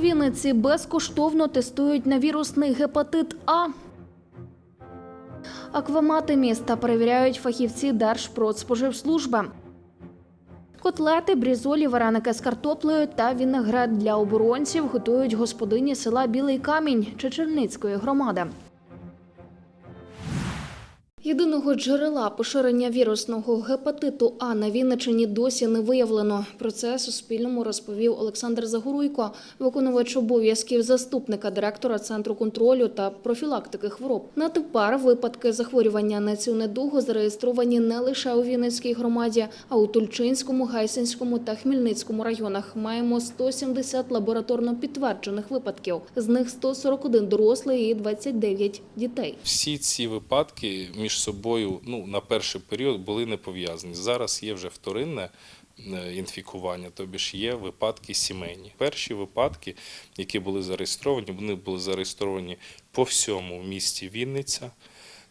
Вінниці безкоштовно тестують на вірусний гепатит А. Аквамати міста перевіряють фахівці Держпродспоживслужби. Котлети, брізолі, вареники з картоплею та вінегрет для оборонців готують господині села Білий Камінь Чечерницької громади. Єдиного джерела поширення вірусного гепатиту А на Вінниччині досі не виявлено. Про це Суспільному розповів Олександр Загоруйко, виконувач обов'язків заступника директора Центру контролю та профілактики хвороб. На тепер випадки захворювання на цю недугу зареєстровані не лише у Вінницькій громаді, а у Тульчинському, Гайсинському та Хмельницькому районах. Маємо 170 лабораторно підтверджених випадків. З них 141 дорослий і 29 дітей. Всі ці випадки собою ну, на перший період були не пов'язані. Зараз є вже вторинне е, інфікування, тобі ж є випадки сімейні. Перші випадки, які були зареєстровані, вони були зареєстровані по всьому місті Вінниця.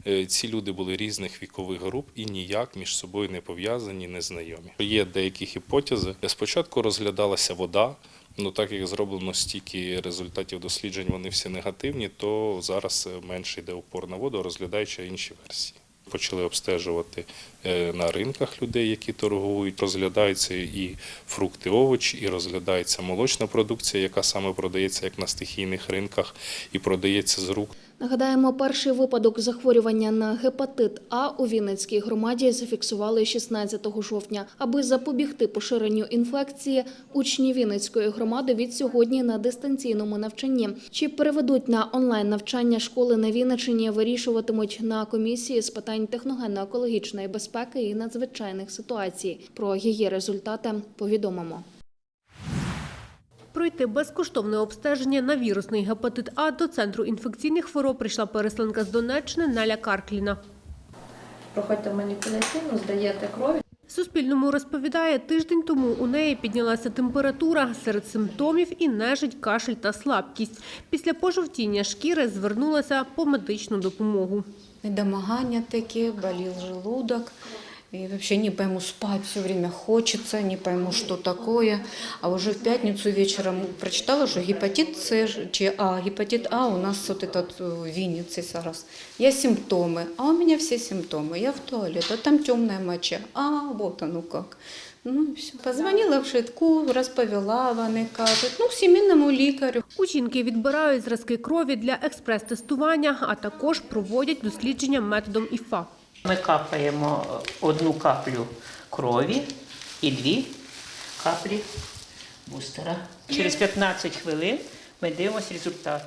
Е, Ці люди були різних вікових груп і ніяк між собою не пов'язані, не знайомі. Є деякі гіпотези. Спочатку розглядалася вода. Ну, так як зроблено стільки результатів досліджень, вони всі негативні, то зараз е, менше йде упор на воду, розглядаючи інші версії. Почали обстежувати е, на ринках людей, які торгують. Розглядаються і фрукти, овочі, і розглядається молочна продукція, яка саме продається як на стихійних ринках, і продається з рук. Нагадаємо, перший випадок захворювання на гепатит А у Вінницькій громаді зафіксували 16 жовтня. Аби запобігти поширенню інфекції, учні Вінницької громади від сьогодні на дистанційному навчанні. Чи переведуть на онлайн навчання школи на Вінниччині, вирішуватимуть на комісії з питань техногенно-екологічної безпеки і надзвичайних ситуацій. Про її результати повідомимо. Пройти безкоштовне обстеження на вірусний гепатит А до центру інфекційних хвороб прийшла переселенка з Донеччини Наля Каркліна. проходьте маніпуляційну, здаєте крові. Суспільному розповідає, тиждень тому у неї піднялася температура, серед симптомів і нежить, кашель та слабкість. Після пожовтіння шкіри звернулася по медичну допомогу. Недомогание такие, болел желудок. И вообще не пойму, спать все время хочется, не пойму, что такое. А уже в пятницу вечером прочитала, что гепатит С, чи А, гепатит А у нас вот этот э, в Виннице зараз. Я симптомы, а у меня все симптомы. Я в туалет, а там темная моча. А, вот оно как. Ну и все. Позвонила в швидку, розповіла, вони кажуть, ну, сімейному лікарю. У жінки відбирають зразки крові для експрес-тестування, а також проводять дослідження методом ІФА. Ми капаємо одну каплю крові і дві каплі бустера. Через 15 хвилин ми дивимося результат.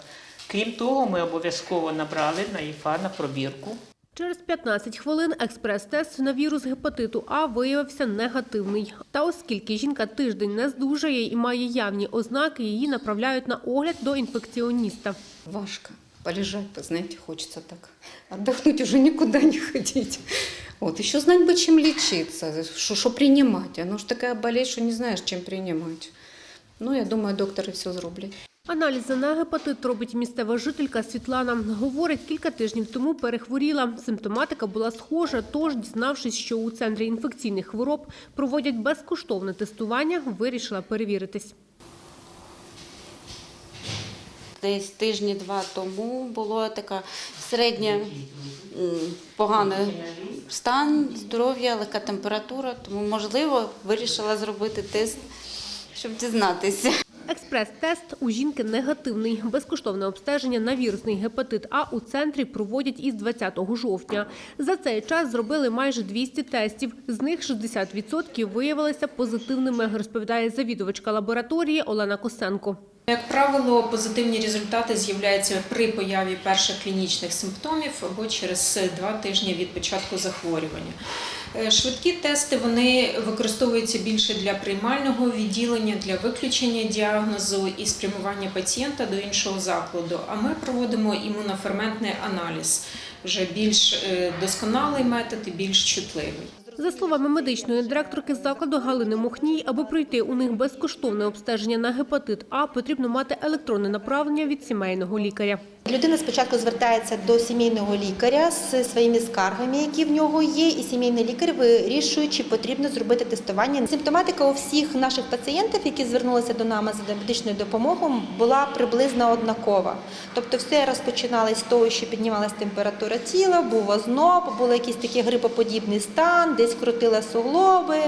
Крім того, ми обов'язково набрали на ІФА на пробірку. Через 15 хвилин експрес-тест на вірус гепатиту А виявився негативний. Та оскільки жінка тиждень не здужає і має явні ознаки, її направляють на огляд до інфекціоніста. Важко. Полежать, вы знаете, хочется так. Отдохнуть уже никуда не ходить. Вот. Еще знать бы, чем лечиться, что, принимать. Оно ж такая болезнь, что не знаешь, чем принимать. Ну, я думаю, доктори все зроблять. Аналізи на гепатит робить місцева жителька Світлана. Говорить, кілька тижнів тому перехворіла. Симптоматика була схожа, тож, дізнавшись, що у центрі інфекційних хвороб проводять безкоштовне тестування, вирішила перевіритись. Десь тижні-два тому було така середня поганий стан здоров'я, легка температура, тому можливо вирішила зробити тест, щоб дізнатися. Експрес-тест у жінки негативний. Безкоштовне обстеження на вірусний гепатит А у центрі проводять із 20 жовтня. За цей час зробили майже 200 тестів. З них 60% виявилися позитивними, розповідає завідувачка лабораторії Олена Косенко. Як правило, позитивні результати з'являються при появі перших клінічних симптомів або через два тижні від початку захворювання. Е, Швидкі тести вони використовуються більше для приймального відділення, для виключення діагнозу і спрямування пацієнта до іншого закладу. А ми проводимо імуноферментний аналіз, вже більш е, досконалий метод і більш чутливий. За словами медичної директорки закладу Галини Мохній, аби пройти у них безкоштовне обстеження на гепатит А, потрібно мати електронне направлення від сімейного лікаря. Людина спочатку звертається до сімейного лікаря з своїми скаргами, які в нього є, і сімейний лікар вирішує, чи потрібно зробити тестування. Симптоматика у всіх наших пацієнтів, які звернулися до нами за медичною допомогою, була приблизно однакова. Тобто, все розпочиналось з того, що піднімалася температура тіла, був озноб, був якийсь такий грипоподібний стан, десь крутили суглоби.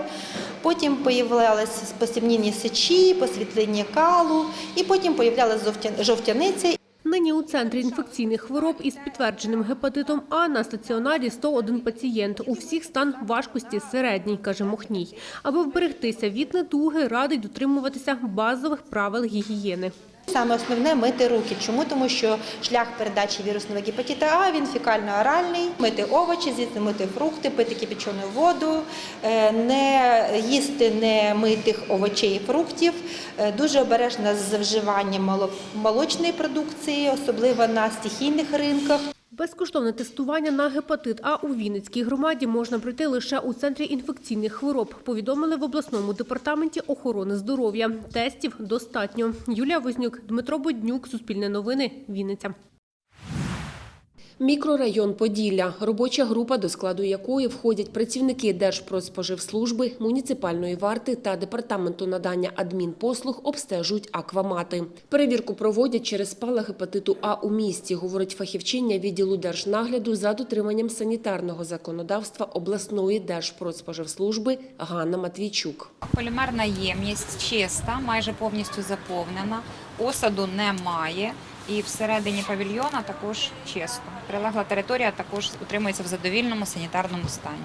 Потім появлялися посібніння сечі, посвітлення калу, і потім появлялася жовтяниця. Нині у центрі інфекційних хвороб із підтвердженим гепатитом А на стаціонарі 101 пацієнт. У всіх стан важкості середній, каже Мохній. Аби вберегтися від недуги, радить дотримуватися базових правил гігієни. Саме основне мити руки. Чому? Тому що шлях передачі вірусного гепатита А він фікально-оральний, Мити овочі, звісно, мити фрукти, пити кипячену воду, е, не їсти немитих овочей і фруктів. Е, Дуже обережно з вживанням молочної продукції, особливо на стихійних ринках. Безкоштовне тестування на гепатит А у Вінницькій громаді можна пройти лише у центрі інфекційних хвороб. Повідомили в обласному департаменті охорони здоров'я. Тестів достатньо. Юлія Вознюк, Дмитро Боднюк, Суспільне новини, Вінниця. Мікрорайон Поділля, робоча група, до складу якої входять працівники Держпродспоживслужби, муніципальної варти та департаменту надання адмінпослуг, обстежують аквамати. Перевірку проводять через спалах гепатиту А у місті, говорить фахівчиня відділу держнагляду за дотриманням санітарного законодавства обласної Держпродспоживслужби Ганна Матвійчук. Полімерна ємність чиста, майже повністю заповнена, осаду немає. І всередині павільйона також чисто. Прилегла територія також утримується в задовільному санітарному стані.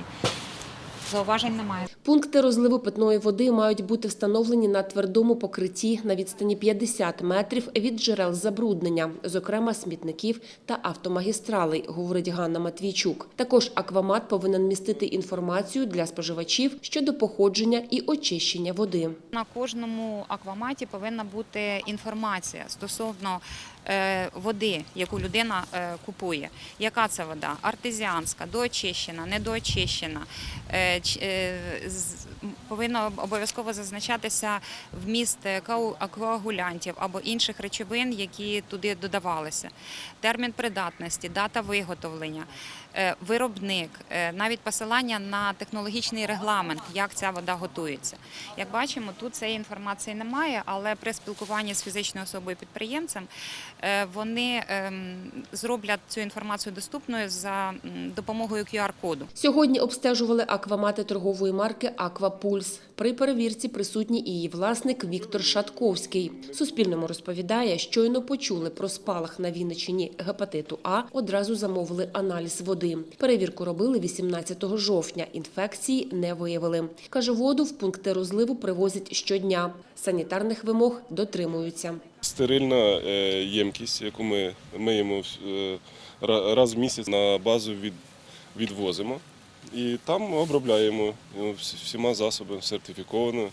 Зауважень немає. Пункти розливу питної води мають бути встановлені на твердому покритті на відстані 50 метрів від джерел забруднення, зокрема смітників та автомагістралей, говорить Ганна Матвійчук. Також аквамат повинен містити інформацію для споживачів щодо походження і очищення води. На кожному акваматі повинна бути інформація стосовно води, яку людина е, купує. Яка це вода? Артезіанська, доочищена, недоочищена. Е, е, Повинно обов'язково зазначатися вміст коагулянтів або інших речовин, які туди додавалися. Термін придатності, дата виготовлення, е, виробник, е, навіть посилання на технологічний регламент, як ця вода готується. Як бачимо, тут цієї інформації немає, але при спілкуванні з фізичною особою підприємцем е, вони ем, зроблять цю інформацію доступною за допомогою QR-коду. Сьогодні обстежували аквамати торгової марки «Аквапульс». При перевірці присутній її власник Віктор Шатковський. Суспільному розповідає, щойно почули про спалах на Вінниччині гепатиту А, одразу замовили аналіз води. Перевірку робили 18 жовтня. Інфекції не виявили. Каже, воду в пункти розливу привозять щодня. Санітарних вимог дотримуються. Стерильна е, ємкість, яку ми миємо е, ра- раз в місяць на базу відвозимо. І там обробляємо всі- всіма засобами сертифіковано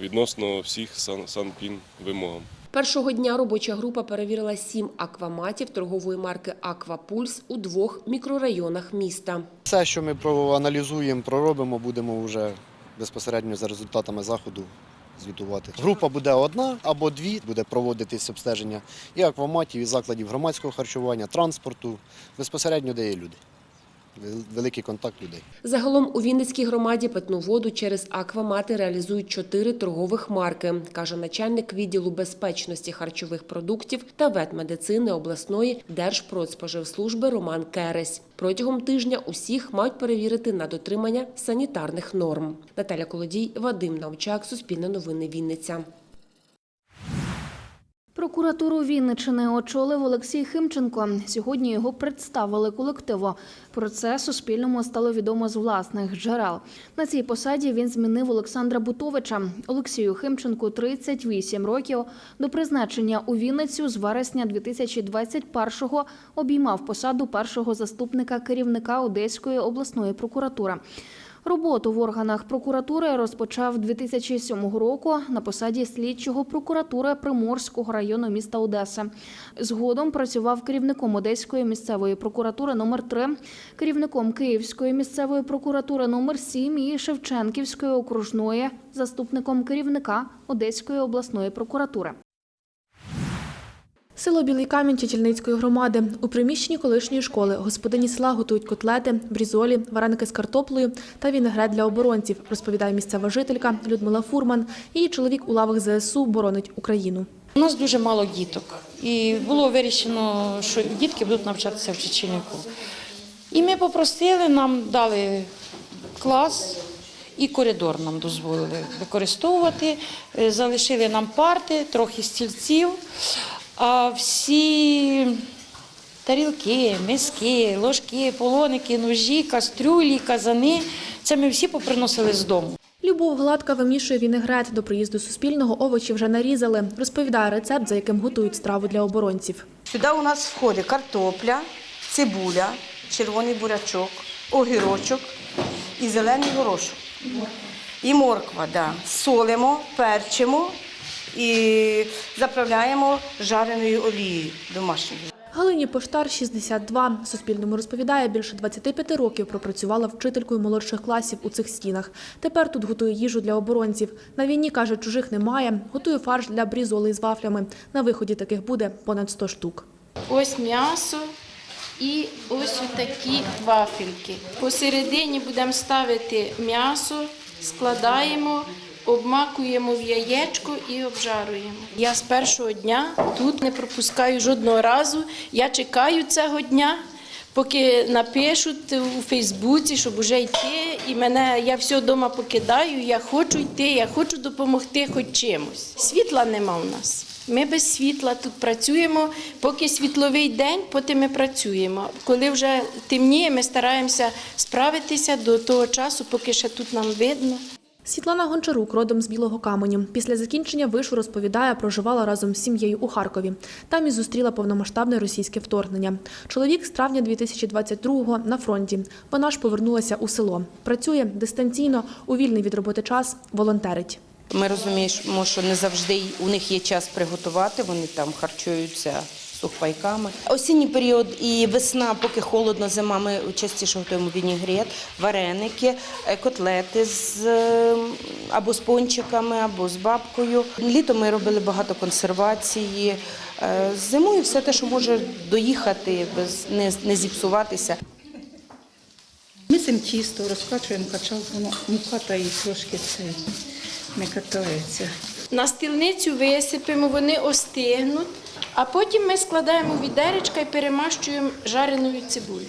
відносно всіх сан, санпін вимогам. Першого дня робоча група перевірила сім акваматів торгової марки «Аквапульс» у двох мікрорайонах міста. Все, що ми проаналізуємо, проробимо, будемо вже безпосередньо за результатами заходу звітувати. Група буде одна або дві, буде проводитись обстеження і акваматів, і закладів громадського харчування, транспорту, безпосередньо де є люди. Вел- Великий контакт людей. Загалом у Вінницькій громаді питну воду через аквамати реалізують чотири торгових марки, каже начальник відділу безпечності харчових продуктів та ветмедицини обласної Держпродспоживслужби Роман Кересь. Протягом тижня усіх мають перевірити на дотримання санітарних норм. Наталя Колодій, Вадим Навчак, Суспільне новини Вінниця. Прокуратуру Вінничини очолив Олексій Химченко. Сьогодні його представили колективу. Про це Суспільному стало відомо з власних джерел. На цій посаді він змінив Олександра Бутовича. Олексію Химченку 38 років. До призначення у Вінницю з вересня 2021-го обіймав посаду першого заступника керівника Одеської обласної прокуратури. Роботу в органах прокуратури розпочав 2007 року на посаді слідчого прокуратури Приморського району міста Одеси. Згодом працював керівником Одеської місцевої прокуратури номер 3 керівником Київської місцевої прокуратури номер 7 і Шевченківської окружної, заступником керівника Одеської обласної прокуратури. Село Білий Камінь Чечільницької громади. У приміщенні колишньої школи господині села готують котлети, брізолі, вареники з картоплею та вінегрет для оборонців, розповідає місцева жителька Людмила Фурман. Її чоловік у лавах ЗСУ боронить Україну. У нас дуже мало діток, і було вирішено, що дітки будуть навчатися в Чечільнику. І ми попросили, нам дали клас і коридор нам дозволили використовувати. Е, Залишили нам парти, трохи стільців, а всі тарілки, миски, ложки, полоники, ножі, кастрюлі, казани це ми всі поприносили з дому. Любов Гладка вимішує вінегрет. До приїзду Суспільного овочі вже нарізали. Розповідає рецепт, за яким готують страву для оборонців. Сюди у нас входить картопля, цибуля, червоний бурячок, огірочок і зелений горошок. І морква, да. солимо, перчимо і заправляємо жареною олією домашньою. Галині Поштар 62. Суспільному розповідає, більше 25 років пропрацювала вчителькою молодших класів у цих стінах. Тепер тут готує їжу для оборонців. На війні, каже, чужих немає. Готує фарш для брізоли з вафлями. На виході таких буде понад 100 штук. Ось м'ясо і ось такі вафельки. Посередині будемо ставити м'ясо, складаємо, обмакуємо в яєчко і обжаруємо. Я з першого дня тут не пропускаю жодного разу. Я чекаю цього дня. Поки напишуть у Фейсбуці, щоб вже йти, і мене я все вдома покидаю. Я хочу йти, я хочу допомогти хоч чимось. Світла нема у нас. Ми без світла тут працюємо. Поки світловий день, потім ми працюємо. Коли вже темніє, ми стараємося справитися до того часу, поки ще тут нам видно. Світлана Гончарук родом з Білого Каменю. Після закінчення вишу розповідає, проживала разом з сім'єю у Харкові. Там і зустріла повномасштабне російське вторгнення. Чоловік з травня 2022-го на фронті. Вона ж повернулася у село. Працює дистанційно, у вільний від роботи час, волонтерить. Ми розуміємо, що не завжди у них є час приготувати, вони там харчуються сухпайками. Осінній період і весна, поки холодно, зима, ми частіше готуємо вінігрет, вареники, е, котлети з е, або з пончиками, або з бабкою. Літом ми робили багато консервації. Е, Зимою все те, що може доїхати, без не, не зіпсуватися. Місимо тісто, розкачуємо качалку, воно мука та і трошки це не катається. На стільницю висипемо, вони остигнуть, а потім ми складаємо в відеречка і перемащуємо жареною цибулею.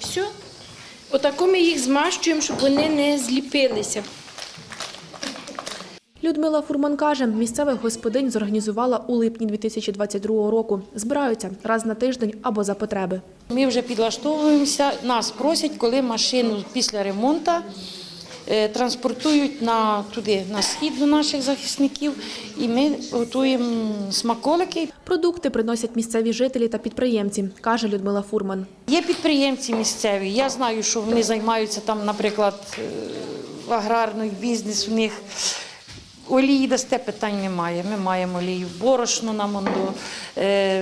Все. Отако ми їх змащуємо, щоб вони не зліпилися. Людмила Фурман каже, місцевих господинь зорганізувала у липні 2022 року. Збираються раз на тиждень або за потреби. Ми вже підлаштовуємося. Нас просять, коли машину після ремонту транспортують на туди на схід до наших захисників, і ми готуємо смаколики. Продукти приносять місцеві жителі та підприємці, каже Людмила Фурман. Є підприємці місцеві. Я знаю, що вони займаються там, наприклад, е, аграрний бізнес у них. Олії дасте питань немає. Ми маємо олію, борошно нам е,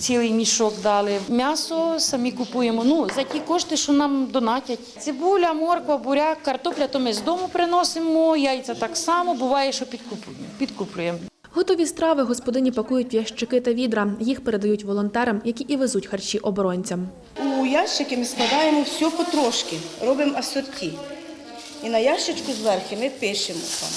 цілий мішок дали. М'ясо самі купуємо. Ну, за ті кошти, що нам донатять. Цибуля, морква, буряк, картопля, то ми з дому приносимо, яйця так само, буває, що підкуплюємо. підкуплюємо. Готові страви господині пакують в ящики та відра. Їх передають волонтерам, які і везуть харчі оборонцям. У ящики ми складаємо все потрошки, робимо асорті. І на ящичку зверху ми пишемо там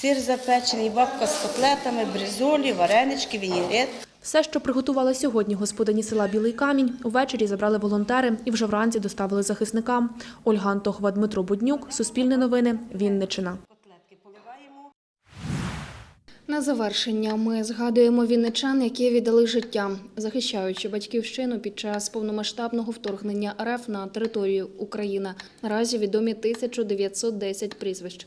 сир запечений, бабка з котлетами, бризолі, варенички, вінігрет. Все, що приготували сьогодні господині села Білий Камінь, увечері забрали волонтери і вже вранці доставили захисникам. Ольга Антохова, Дмитро Буднюк, Суспільне новини, Вінниччина. На завершення ми згадуємо вінничан, які віддали життя, захищаючи батьківщину під час повномасштабного вторгнення РФ на територію України. Наразі відомі 1910 прізвищ.